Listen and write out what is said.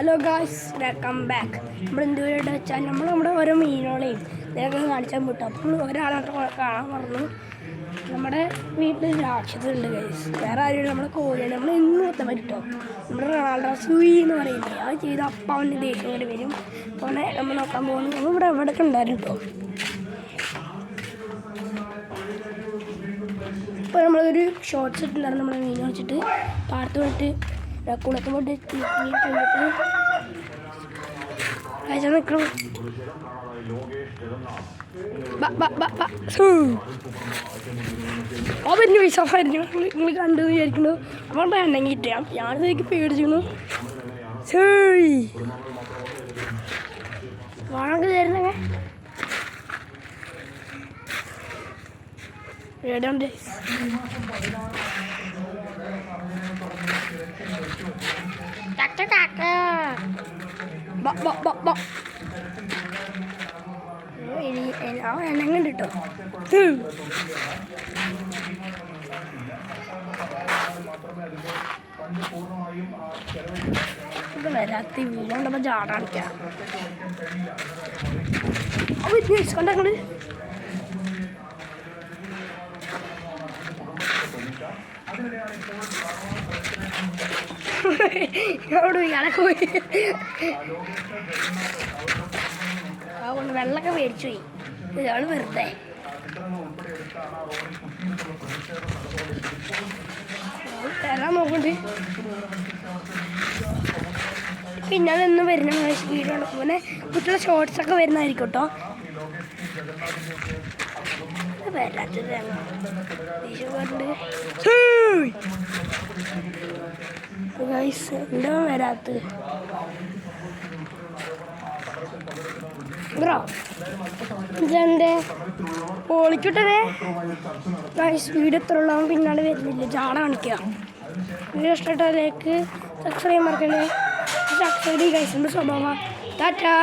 Hello guys welcome back നമ്മൾ എന്തുവരെയായിട്ട് വെച്ചാൽ നമ്മൾ നമ്മുടെ ഓരോ മീനുകളെയും ഇതൊക്കെ കാണിച്ചാൽ വിട്ടു. അപ്പോൾ ഒരാളായിട്ട് കാണാൻ പറഞ്ഞു. നമ്മുടെ വീട്ടിൽ രാക്ഷസുണ്ട് ഗൈസ് വേറെ ആരും നമ്മുടെ കോഴിയാണ്. നമ്മൾ ഇന്ന് മൊത്തം പറ്റോ നമ്മുടെ റൊണാൾഡോ സൂയി എന്ന് പറയുന്നത് അത് ചെയ്ത് അപ്പം അവന്റെ ദേഷ്യം കൂടി വരും. അപ്പോൾ നമ്മൾ നോക്കാൻ പോകുന്നു. നമ്മൾ ഇവിടെ എവിടെയൊക്കെ ഉണ്ടായിരുന്നു കേട്ടോ ഇപ്പോൾ നമ്മളൊരു ഷോർട്ട്സ് ഇട്ടുണ്ടായിരുന്നു നമ്മുടെ മീൻ വെച്ചിട്ട്. പാടത്ത് പോയിട്ട് കണ്ടിട്ട് കഴിച്ചാൽ നിൽക്കണം. അവന് വിശ്വാസമായിരുന്നു നിങ്ങൾ കണ്ടു വിചാരിക്കുന്നു. അപ്പോൾ വേണ്ടെങ്കിൽ ഇട്ടാം ഞാനിതൊക്കെ പേടിച്ചിരുന്നു. ശരി വേണമെങ്കിൽ തരുന്നേ എവിടെയുണ്ട് ടക്ക് ടക്ക്. ബ, ബ, ബ, ബ. ഓ, ഇനി- ഇനി ആ എണ്ണം കണ്ടിട്ടോ ഇത് വരാത്ത വീടുണ്ടപ്പോ ചാടാണിക്കാം കണ്ടങ്ങൾ അവിടെ പോയി. അതുകൊണ്ട് വെള്ളമൊക്കെ മേടിച്ചു പോയി. ഇയാൾ വെറുതെ. തരാൻ നോക്കണ്ട്. പിന്നെ അതൊന്നും വരുന്ന വീഡിയോ പിന്നെ കുട്ടികളെ ഷോർട്സ് ഒക്കെ വരുന്നതായിരിക്കും കേട്ടോ. ഗൈസ് എന്തോ വരാത്തത്. ബ്രോ ഇതെന്തേ? പൊളിക്കട്ടെ ഗൈസ് വീഡിയോ എത്ര ഉള്ളവൻ പിന്നാലെ വരുന്നില്ല. ജാട കാണിക്കുക വീഡിയോ ഇഷ്ടപ്പെട്ടതിലേക്ക് സബ്സ്ക്രൈബ് മറക്കല്ലേ? സബ്സ്ക്രൈബ് ഗൈസിന്റെ സ്വഭാവം. ടാറ്റാ.